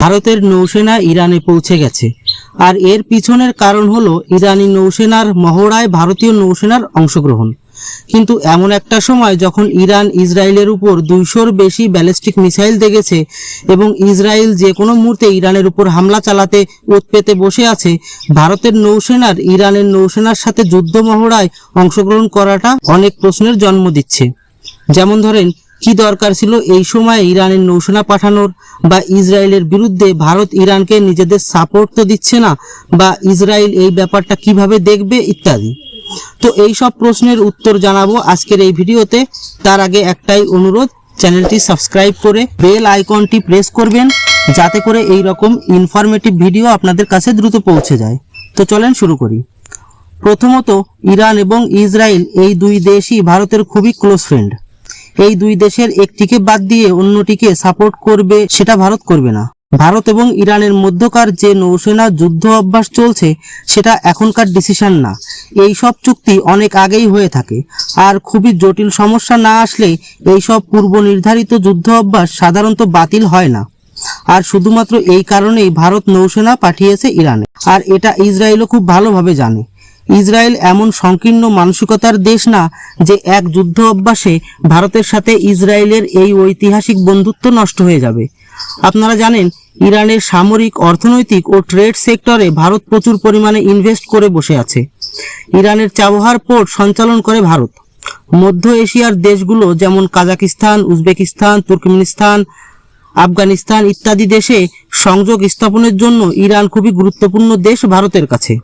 ভারতের নৌসেনা ইরানে পৌঁছে গেছে। আর এর পিছনের কারণ হলো ইরানি নৌসেনার মহড়ায় ভারতীয় নৌসেনার অংশগ্রহণ। কিন্তু এমন একটা সময় যখন ইরান ইসরায়েলের উপর দুইশোর বেশি ব্যালিস্টিক মিসাইল দেখেছে এবং ইসরায়েল যে কোনো মুহূর্তে ইরানের উপর হামলা চালাতে ওত পেতে বসে আছে, ভারতের নৌসেনার ইরানের নৌসেনার সাথে যুদ্ধ মহড়ায় অংশগ্রহণ করাটা অনেক প্রশ্নের জন্ম দিচ্ছে। যেমন ধরেন কি দরকার ছিল? এই সময় ইরানের নৌসেনা পাঠানোর বা ইসরায়েলের বিরুদ্ধে ভারত ইরানকে নিজেদের সাপোর্ট তো দিচ্ছে না বা ইসরায়েল এই ব্যাপারটা কীভাবে দেখবে ইত্যাদি। তো এই সব প্রশ্নের উত্তর জানাব আজকের এই ভিডিওতে। তার আগে একটাই অনুরোধ, চ্যানেলটি সাবস্ক্রাইব করে বেল আইকনটি প্রেস করবেন যাতে করে এই রকম ইনফরমেটিভ ভিডিও আপনাদের কাছে দ্রুত পৌঁছে যায়। তো চলেন শুরু করি। প্রথমত, ইরান এবং ইসরায়েল এই দুই দেশই ভারতের খুবই ক্লোজ ফ্রেন্ড এই দুই দেশের একটিকে বাদ দিয়ে অন্যটিকে সাপোর্ট করবে সেটা ভারত করবে না। ভারত এবং ইরানের মধ্যকার যে নৌসেনা যুদ্ধ অভ্যাস চলছে, সেটা এখনকার ডিসিশন না। এই সব চুক্তি অনেক আগেই হয়ে থাকে। আর খুবই জটিল সমস্যা না আসলে এই সব পূর্ব নির্ধারিত যুদ্ধ অভ্যাস সাধারণত বাতিল হয় না। আর শুধুমাত্র এই কারণেই ভারত নৌসেনা পাঠিয়েছে ইরানে। আর এটা ইসরায়েলও খুব ভালোভাবে জানে। ইসরায়েল এমন সংকীর্ণ মানসিকতার দেশ না যে এক যুদ্ধ অভ্যাসে ভারতের সাথে ইসরায়েলের এই ঐতিহাসিক বন্ধুত্ব নষ্ট হয়ে যাবে। আপনারা জানেন, ইরানের সামরিক, অর্থনৈতিক ও ট্রেড সেক্টরে ভারত প্রচুর পরিমাণে ইনভেস্ট করে বসে আছে। ইরানের চাবহার পোর্ট সঞ্চালন করে ভারত। মধ্য এশিয়ার দেশগুলো যেমন কাজাকিস্তান, উজবেকিস্তান, তুর্কমেনিস্তান, আফগানিস্তান ইত্যাদি দেশে সংযোগ স্থাপনের জন্য ইরান খুবই গুরুত্বপূর্ণ দেশ ভারতের কাছে।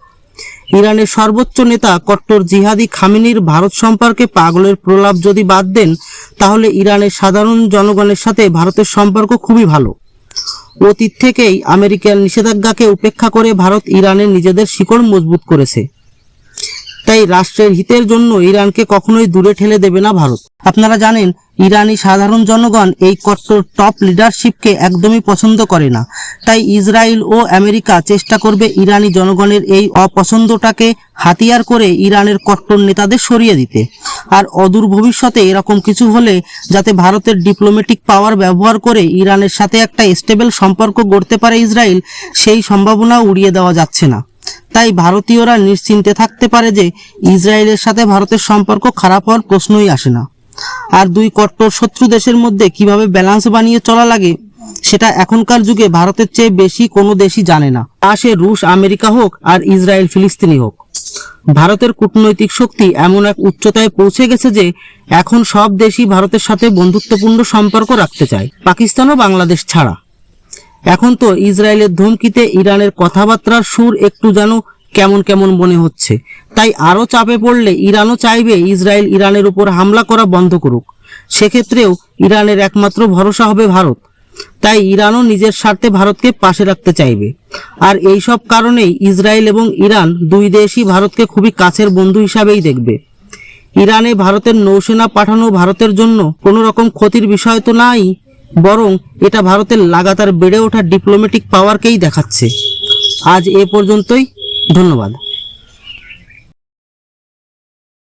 ইরানের সর্বোচ্চ নেতা কট্টর জিহাদি খামিনির ভারত সম্পর্কে পাগলের প্রলাপ যদি বাদ দেন, তাহলে ইরানের সাধারণ জনগণের সাথে ভারতের সম্পর্ক খুবই ভালো। অতীত থেকেই আমেরিকার নিষেধাজ্ঞাকে উপেক্ষা করে ভারত ইরানের নিজেদের শিকড় মজবুত করেছে। তাই রাষ্ট্রের হিতের জন্য ইরানকে কখনোই দূরে ঠেলে দেবে না ভারত। আপনারা জানেন, ইরানি সাধারণ জনগণ এই কট্টর টপ লিডারশিপকে একদমই পছন্দ করে না। তাই ইসরায়েল ও আমেরিকা চেষ্টা করবে ইরানি জনগণের এই অপছন্দটাকে হাতিয়ার করে ইরানের কট্টর নেতাদের সরিয়ে দিতে। আর অদূর ভবিষ্যতে এরকম কিছু হলে যাতে ভারতের ডিপ্লোম্যাটিক পাওয়ার ব্যবহার করে ইরানের সাথে একটা স্টেবল সম্পর্ক গড়তে পারে ইসরায়েল, সেই সম্ভাবনা উড়িয়ে দেওয়া যাচ্ছে না। তাই ভারতীয়রা নিশ্চিন্তে থাকতে পারে যে ইসরায়েলের সাথে ভারতের সম্পর্ক খারাপ হওয়ার প্রশ্নই আসে না। আর দুই কট্টর শত্রু দেশের মধ্যে কীভাবে ব্যালেন্স বানিয়ে চলা লাগে, সেটা এখনকার যুগে ভারতের চেয়ে বেশি কোনো দেশই জানে না। আসে রুশ, আমেরিকা হোক আর ইসরায়েল, ফিলিস্তিনি হোক। ভারতের কূটনৈতিক শক্তি এমন এক উচ্চতায় পৌঁছে গেছে যে এখন সব দেশই ভারতের সাথে বন্ধুত্বপূর্ণ সম্পর্ক রাখতে চায়, পাকিস্তান ও বাংলাদেশ ছাড়া। এখন তো ইসরায়েলের ধমকিতে ইরানের কথাবার্তার সুর একটু যেন কেমন কেমন মনে হচ্ছে। তাই আরও চাপে পড়লে ইরানও চাইবে ইসরায়েল ইরানের উপর হামলা করা বন্ধ করুক। সেক্ষেত্রেও ইরানের একমাত্র ভরসা হবে ভারত। তাই ইরানও নিজের স্বার্থে ভারতকে পাশে রাখতে চাইবে। আর এই সব কারণেই ইসরায়েল এবং ইরান দুই দেশই ভারতকে খুবই কাছের বন্ধু হিসাবেই দেখবে। ইরানে ভারতের নৌসেনা পাঠানো ভারতের জন্য কোনো রকম ক্ষতির বিষয় তো নাই বরং এটা ভারতের লাগাতার বেড়ে ওঠা ডিপ্লোম্যাটিক পাওয়ারকেই দেখাচ্ছে। আজ এ পর্যন্তই ধন্যবাদ।